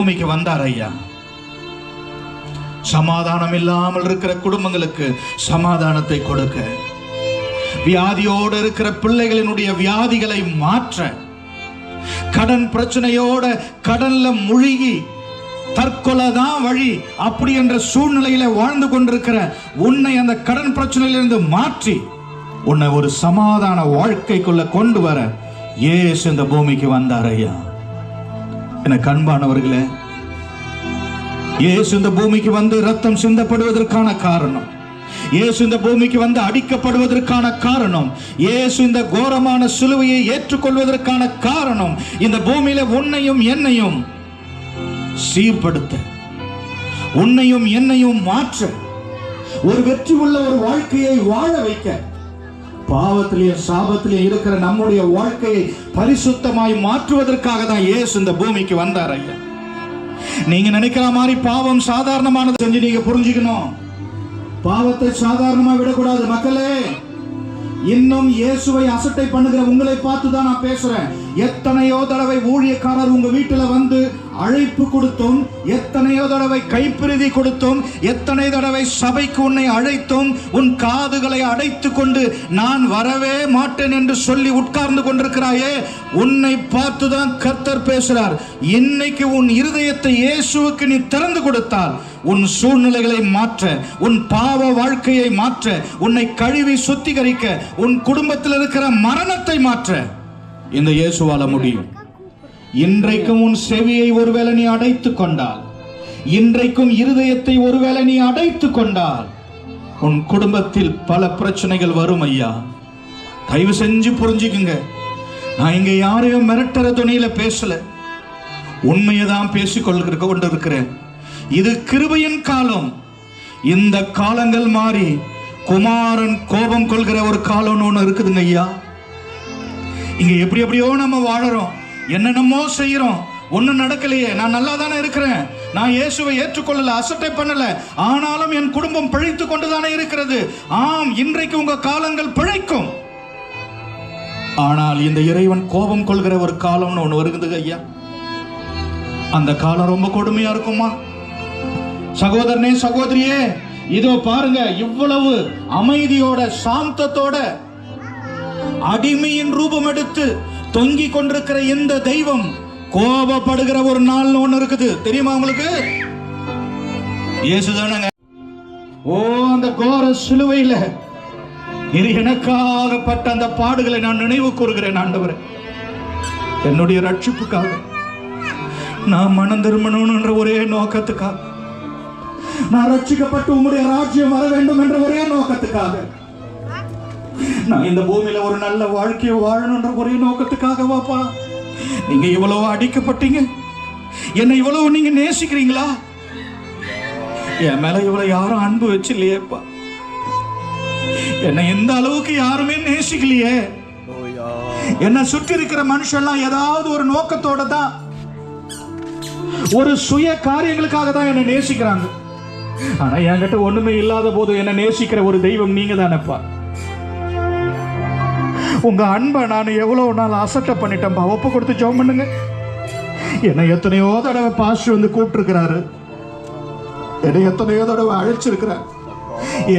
பூமிக்கு வந்தார் ஐயா. சமாதானம் இல்லாமல் இருக்கிற குடும்பங்களுக்கு சமாதானத்தை கொடுக்க. வியாதியோடு இருக்கிற பிள்ளைகளினுடைய வியாதிகளை மாற்ற. கடன் பிரச்சனையோட கடல்ல முழுகி தற்கொலை தான் வழி அப்படி என்ற சூழ்நிலையில வாழ்ந்து கொண்டிருக்கிற உன்னை அந்த கடன் பிரச்சனையிலிருந்து மாற்றி உன்னை ஒரு சமாதான வாழ்க்கைக்குள்ள கொண்டு வர ஏசு இந்த பூமிக்கு வந்தார் ஐயா. எனக்கு அன்பானவர்களே இயேசு இந்த பூமிக்கு வந்து ரத்தம் சிந்தப்படுவதற்கான காரணம். இயேசு இந்த பூமிக்கு வந்து அடிக்கப்படுவதற்கான காரணம். இயேசு இந்த கோரமான சிலுவையை ஏற்றுக்கொள்வதற்கான காரணம். இந்த பூமியில உன்னையும் என்னையும் சீர்படுத்த. உன்னையும் என்னையும் மாற்ற. ஒரு வெற்றி உள்ள ஒரு வாழ்க்கையை வாழ வைக்க. பாவத்திலையும் சாபத்திலையும் இருக்கிற நம்முடைய வாழ்க்கையை பரிசுத்தமாய் மாற்றுவதற்காக தான் இயேசு இந்த பூமிக்கு வந்தார் ஐயா. நீங்க நினைக்கிற மாதிரி பாவம் சாதாரணமானது செஞ்சு நீங்க புரிஞ்சுக்கணும். பாவத்தை சாதாரணமா விடக்கூடாது மக்களே. இன்னும் இயேசுவை அசட்டை பண்ணுகிற உங்களை பார்த்து தான் நான் பேசுறேன். எத்தனையோ தடவை ஊழியக்காரர் உங்க வீட்டுல வந்து அழைப்பு கொடுத்தும் எத்தனையோ தடவை கைப்பிரதி கொடுத்தும் எத்தனை தடவை சபைக்கு உன்னை அழைத்தும் உன் காதுகளை அடைத்து கொண்டு நான் வரவே மாட்டேன் என்று சொல்லி உட்கார்ந்து கொண்டிருக்கிறாயே உன்னை பார்த்து தான் கர்த்தர் பேசுகிறார் இன்னைக்கு உன் இருதயத்தை இயேசுவுக்கு நீ திறந்து கொடுத்தால் உன் சூழ்நிலைகளை மாற்ற உன் பாவ வாழ்க்கையை மாற்ற உன்னை கழுவி சுத்திகரிக்க உன் குடும்பத்தில் இருக்கிற மரணத்தை மாற்ற. இந்த இயேசுவால முடியும். இன்றைக்கும் உன் செவியை ஒருவேளை நீ அடைத்து கொண்டால் இன்றைக்கும் இருதயத்தை ஒருவேளை நீ அடைத்து கொண்டால் உன் குடும்பத்தில் பல பிரச்சனைகள் வரும் ஐயா. தயவு செஞ்சு புரிஞ்சுக்குங்க. நான் இங்க யாரையும் மிரட்டுற துணியில பேசல. உண்மையை தான் பேசிக்கொள்ள கொண்டிருக்கிறேன். இது கிருபையின் காலம். இந்த காலங்கள் மாறி குமாரன் கோபம் கொள்கிற ஒரு காலம்னு ஒன்று இருக்குதுங்க ஐயா. இங்க எப்படி எப்படியோ நம்ம வாழறோம். என்னென்னமோ செய்கிறோம் ஒன்றும் நடக்கலையே. நான் நல்லா தானே இருக்கிறேன். நான் இயேசுவை ஏற்றுக்கொள்ளல அசட்டை பண்ணல. ஆனாலும் என் குடும்பம் பிழைத்து கொண்டு தானே இருக்கிறது. ஆம் இன்றைக்கு உங்க காலங்கள் பிழைக்கும். ஆனால் இந்த இறைவன் கோபம் கொள்கிற ஒரு காலம்னு ஒன்று வருகுது ஐயா. அந்த காலம் ரொம்ப கொடுமையா இருக்குமா? சகோதரனே சகோதரியே இதோ பாருங்க இவ்வளவு அமைதியோட சாந்தத்தோட அடிமையின் ரூபம் எடுத்து தொங்கி கொண்டிருக்கிற இந்த தெய்வம் கோபப்படுகிற ஒரு நாள் ஒண்ணு இருக்குது. தெரியுமா உங்களுக்கு? இயேசுதானங்க ஓ அந்த கோர சிலுவையில இது எனக்காகப்பட்ட அந்த பாடுகளை நான் நினைவு கூறுகிறேன் ஆண்டவரே. என்னுடைய ரட்சிப்புக்காக நான் மனம் திரும்பணும்ன்ற ஒரே நோக்கத்துக்காக நான் ரட்சிக்கப்பட்டு உங்களுடைய ராஜ்யம் வர வேண்டும் என்ற ஒரே நோக்கத்துக்காக நான் இந்த பூமியில ஒரு நல்ல வாழ்க்கையை வாழணுன்ற ஒரே நோக்கத்துக்காக வாப்பா நீங்க இவ்வளவு அடிக்கப்பட்டீங்க. என்னை இவ்வளவு நீங்க நேசிக்கிறீங்களா? என் மேல இவ்வளவு யாரும் அன்பு வச்சு இல்லையேப்பா என்னை எந்த அளவுக்கு யாருமே நேசிக்கலையே. என்னை சுற்றி இருக்கிற மனுஷன்லாம் ஏதாவது ஒரு நோக்கத்தோட தான் ஒரு சுய காரியங்களுக்காக தான் என்னை நேசிக்கிறாங்க. ஆனா என்கிட்ட ஒண்ணுமே இல்லாத போது என்னை நேசிக்கிற ஒரு தெய்வம் நீங்க தானேப்பா உங்கள் அன்பை நான் எவ்வளோ நாள் அசட்டை பண்ணிட்டேன்ப்பா ஒப்பு கொடுத்து ஜோம் பண்ணுங்க. என்னை எத்தனையோ தடவை பாஸ்டர் வந்து கூப்பிட்டுருக்கிறாரு. என்னை எத்தனையோ தடவை அழைச்சிருக்கிறார்.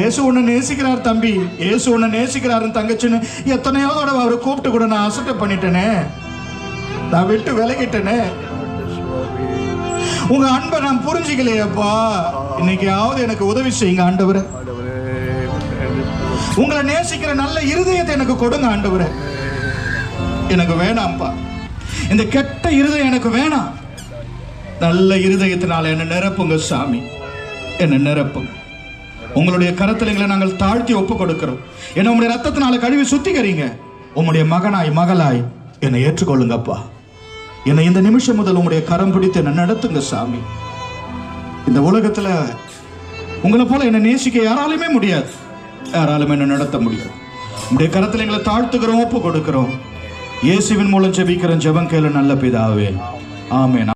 ஏசு உன்னை நேசிக்கிறார் தம்பி. ஏசு உன்னை நேசிக்கிறாருன்னு தங்கச்சின்னு எத்தனையோ தடவை அவரை கூப்பிட்டு கூட நான் அசட்டை பண்ணிட்டேனே. நான் விட்டு விலகிட்டேனே. உங்க அன்பை நான் புரிஞ்சுக்கலையப்பா இன்னைக்காவது எனக்கு உதவி செய்யுங்க ஆண்டவரை. உங்களை நேசிக்கிற நல்ல இருதயத்தை எனக்கு கொடுங்க ஆண்டவரே. எனக்கு வேணாம்ப்பா. இந்த கெட்ட இருதயம் எனக்கு வேணாம். நல்ல இருதயத்தினால என்ன நிரப்புங்க சாமி. என்ன நிரப்புங்க. உங்களுடைய கரத்திலங்களை நாங்கள் தாழ்த்தி ஒப்பு கொடுக்கிறோம். என்ன உங்களுடைய ரத்தத்தினால கழுவி சுத்திக்கிறீங்க உங்களுடைய மகனாய் மகளாய் என்னை ஏற்றுக்கொள்ளுங்கப்பா. என்னை இந்த நிமிஷம் முதல் உங்களுடைய கரம் பிடித்து என்னை நடத்துங்க சாமி. இந்த உலகத்துல உங்களை போல என்னை நேசிக்க யாராலுமே முடியாது. யாராலும் என்ன நடத்த முடியும் உடைய கரத்தில் எங்களை தாழ்த்துக்கிறோம் ஒப்பு கொடுக்கிறோம் இயேசுவின் மூலம் ஜெபிக்கிறோம் ஜெபம் கேளு நல்ல பிதாவே. ஆமே